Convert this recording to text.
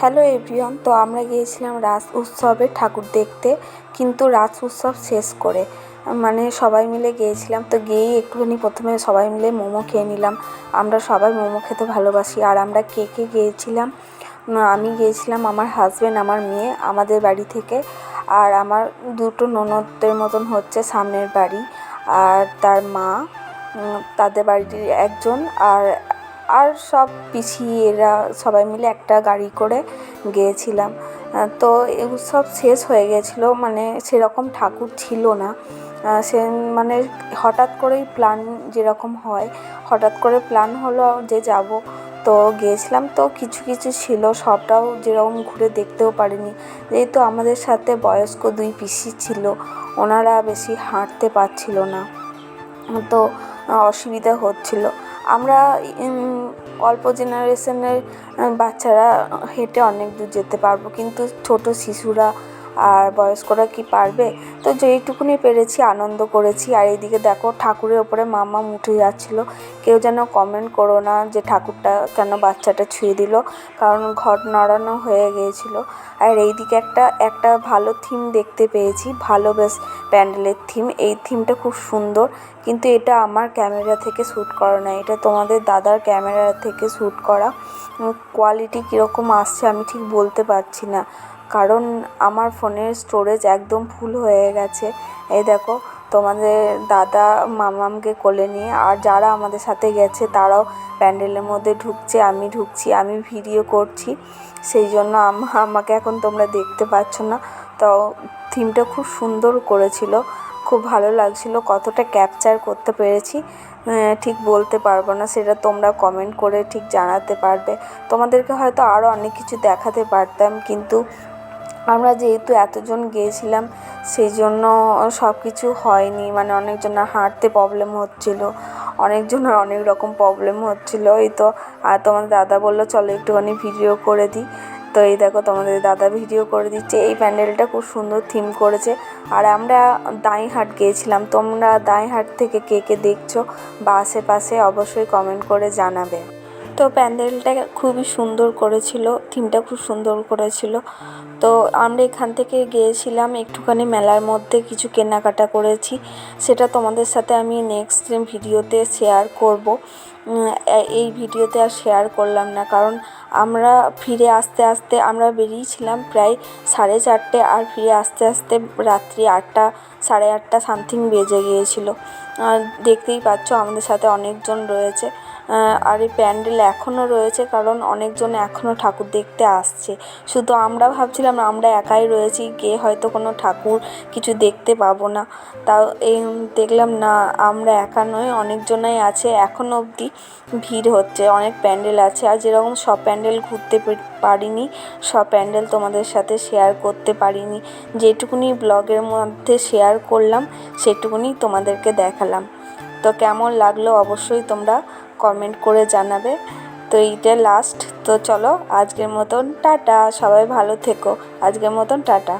Hello everyone, তো আমরা গিয়েছিলাম রাস উৎসবে ঠাকুর দেখতে, কিন্তু রাস উৎসব শেষ করে মানে সবাই মিলে গিয়েছিলাম, তো গিয়েই একটুখানি প্রথমে সবাই মিলে মোমো খেয়ে নিলাম। আমরা সবাই মোমো খেতে ভালোবাসি, আর আমরা কে কে গিয়েছিলাম? আমি গিয়েছিলাম আমার হাজব্যান্ড আমার মেয়ে, আমাদের বাড়ি থেকে, আর আমার দুটো ননদদের মতন হচ্ছে সামনের বাড়ি, আর তার মা তাদের বাড়ির একজন, আর আর সব পিসি এরা সবাই মিলে একটা গাড়ি করে গিয়েছিলাম। তো উৎসব শেষ হয়ে গেছিল মানে সেরকম ঠাকুর ছিল না। সে মানে হঠাৎ করেই প্ল্যান যেরকম হয়, হঠাৎ করে প্ল্যান হলো যে যাব। তো গিয়েছিলাম, তো কিছু কিছু ছিল, সবটাও যেরকম ঘুরে দেখতেও পারিনি। যেহেতু আমাদের সাথে বয়স্ক দুই পিসি ছিল, ওনারা বেশি হাঁটতে পারছিল না। তো অসুবিধা হচ্ছিল। আমরা অল্প জেনারেশনের বাচ্চারা হেঁটে অনেক দূর যেতে পারব। কিন্তু ছোট শিশুরা আর বয়স্করা কি পারবে? তো যেইটুকুনি পেরেছি, আনন্দ করেছি। আর এইদিকে দেখো, ঠাকুরের ওপরে মামা উঠে যাচ্ছিল। কেউ যেন কমেন্ট করো না যে ঠাকুরটা কেন বাচ্চাটা ছুঁয়ে দিল, কারণ ঘর নড়ানো হয়ে গিয়েছিল। আর এইদিকে একটা একটা ভালো থিম দেখতে পেয়েছি। ভালো বেশ প্যান্ডেলের থিম এই থিমটা খুব সুন্দর, কিন্তু এটা আমার ক্যামেরা থেকে শ্যুট করা না এটা তোমাদের দাদার ক্যামেরা থেকে শ্যুট করা। কোয়ালিটি কীরকম আসছে আমি ঠিক বলতে পারছি না। কারণ আমার ফোনের স্টোরেজ একদম ফুল হয়ে গেছে। এই দেখো, তোমাদের দাদা মামামকে কোলে নিয়ে আর যারা আমাদের সাথে গেছে, তারাও প্যান্ডেলের মধ্যে ঢুকছে, আমি ঢুকছি, আমি ভিডিও করছি। সেই জন্য আম- আমাকে এখন তোমরা দেখতে পাচ্ছ না। তো থিমটা খুব সুন্দর করেছিল, খুব ভালো লাগছিল, কতটা ক্যাপচার করতে পেরেছি। ঠিক বলতে পারব না, সেটা তোমরা কমেন্ট করে ঠিক জানাতে পারবে। তোমাদেরকে হয়তো আরও অনেক কিছু দেখাতে পারতাম, কিন্তু আমরা যেহেতু এতজন গিয়েছিলাম সেই জন্য সব কিছু হয়নি। মানে অনেকজনের হাঁটতে প্রবলেম হচ্ছিল, অনেকজনের অনেক রকম প্রবলেম হচ্ছিল। এই তো, আর তোমাদের দাদা বলল, চলো একটুখানি ভিডিও করে দিই। তো এই দেখো, তোমাদের দাদা ভিডিও করে দিচ্ছে। এই প্যান্ডেলটা খুব সুন্দর থিম করেছে। আর আমরা দাঁইহাট গিয়েছিলাম। তোমরা দাঁইহাট থেকে কে কে দেখছ, বা আশেপাশে অবশ্যই কমেন্ট করে জানাবে। তো প্যান্ডেলটা খুবই সুন্দর করেছিল, থিমটা খুব সুন্দর করেছিল। তো আমরা এখান থেকে গিয়েছিলাম, একটুখানি মেলার মধ্যে কিছু কেনাকাটা করেছি। সেটা তোমাদের সাথে আমি নেক্সট ভিডিওতে শেয়ার করব। এই ভিডিওতে আর শেয়ার করলাম না। কারণ আমরা ফিরে আসতে আসতে আমরা বেরিয়েছিলাম প্রায় সাড়ে চারটে আর ফিরে আসতে আসতে রাত্রি আটটা, সাড়ে আটটা সামথিং বেজে গিয়েছিল। আর দেখতেই পাচ্ছ আমাদের সাথে অনেকজন রয়েছে। আর এই প্যান্ডেল এখনও রয়েছে কারণ অনেকজন এখনও ঠাকুর দেখতে আসছে। শুধু আমরা ভাবছিলাম আমরা একাই রয়েছি গিয়ে হয়তো কোনো ঠাকুর কিছু দেখতে পাবো না। তাও এই দেখলাম না, আমরা একা নয়, অনেকজনাই আছে এখনও অবধি। ভিড় হচ্ছে, অনেক প্যান্ডেল আছে। আর যেরকম সব প্যান্ডেল ঘুরতে পারিনি, সব প্যান্ডেল তোমাদের সাথে শেয়ার করতে পারিনি। যেটুকুনি ব্লগের মধ্যে শেয়ার করলাম, সেটুকুনি তোমাদেরকে দেখালাম। তো কেমন লাগল অবশ্যই তোমরা কমেন্ট করে জানাবে। তো এইটা লাস্ট তো চলো আজকের মতন টাটা, সবাই ভালো থেকো। আজকের মতন টাটা।